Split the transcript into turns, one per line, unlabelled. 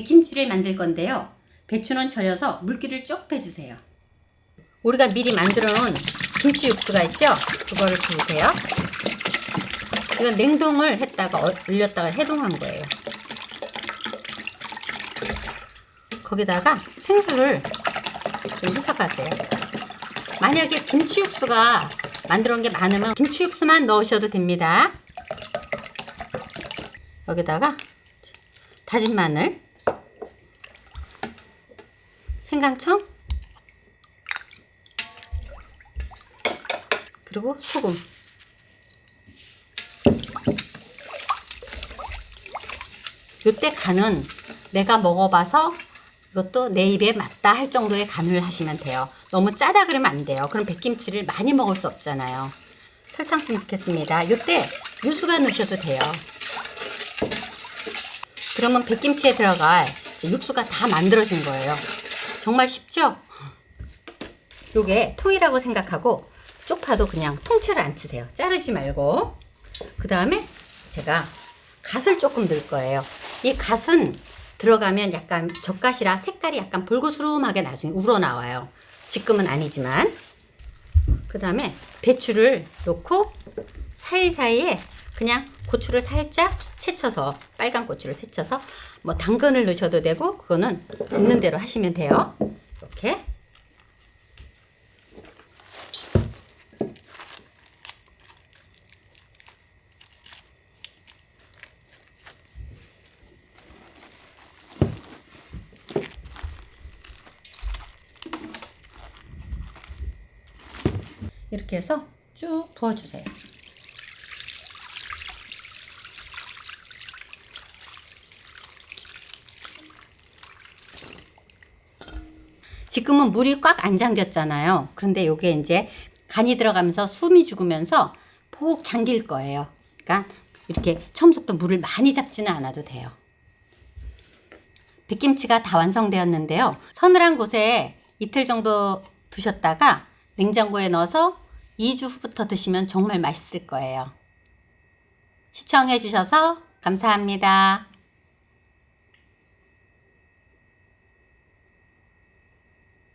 백김치를 만들 건데요. 배추는 절여서 물기를 쭉 빼주세요. 우리가 미리 만들어 놓은 김치 육수가 있죠? 그거를 부으세요. 이건 냉동을 했다가 얼- 올렸다가 해동한 거예요. 거기다가 생수를 좀 희석하세요. 만약에 김치 육수가 만들어 놓은 게 많으면 김치 육수만 넣으셔도 됩니다. 여기다가 다진 마늘, 생강청, 그리고 소금. 요때 간은 내가 먹어봐서 이것도 내 입에 맞다 할 정도의 간을 하시면 돼요. 너무 짜다 그러면 안 돼요. 그럼 백김치를 많이 먹을 수 없잖아요. 설탕 좀 넣겠습니다. 요때 유수가 넣으셔도 돼요. 그러면 백김치에 들어갈 육수가 다 만들어진 거예요. 정말 쉽죠? 요게 통이라고 생각하고 쪽파도 그냥 통째로 안 치세요. 자르지 말고. 그 다음에 제가 갓을 조금 넣을 거예요. 이 갓은 들어가면 약간 젓갓이라 색깔이 약간 볼고스름하게 나중에 우러나와요. 지금은 아니지만. 그 다음에 배추를 넣고 사이사이에 그냥 고추를 살짝 채쳐서 빨간 고추를 채쳐서 뭐 당근을 넣으셔도 되고 그거는 있는 대로 하시면 돼요. 이렇게 이렇게 해서 쭉 부어주세요. 지금은 물이 꽉 안 잠겼잖아요. 그런데 요게 이제 간이 들어가면서 숨이 죽으면서 폭 잠길 거예요. 그러니까 이렇게 처음부터 물을 많이 잡지는 않아도 돼요. 백김치가 다 완성되었는데요. 서늘한 곳에 이틀 정도 두셨다가 냉장고에 넣어서 2주 후부터 드시면 정말 맛있을 거예요. 시청해 주셔서 감사합니다.